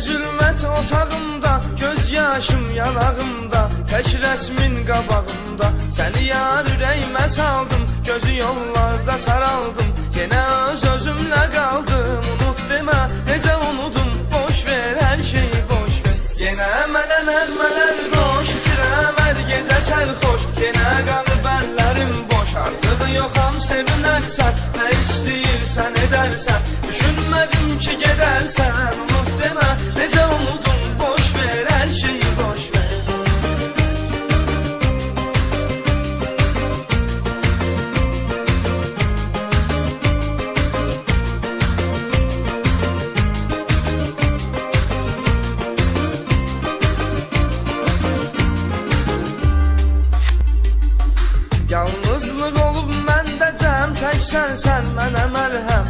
zülmət otağımda Göz yaşım yanağımda Tək rəsmin qabağımda. Səni yar ürəyimə saldım Gözü yollarda saraldım. Yenə öz özümlə qaldım Unut demə, necə unudum? Boş ver, hər şeyi boş ver. Yenə mənə nəğmələr qoş İçirəm hər gecə sərxoş Yenə qalıb əllərim boş Artıq yoxam sevinərsən. Nə istəyirsən edərsən? Düşünmədim ki gedərsən Sensen sen mənə məlhəm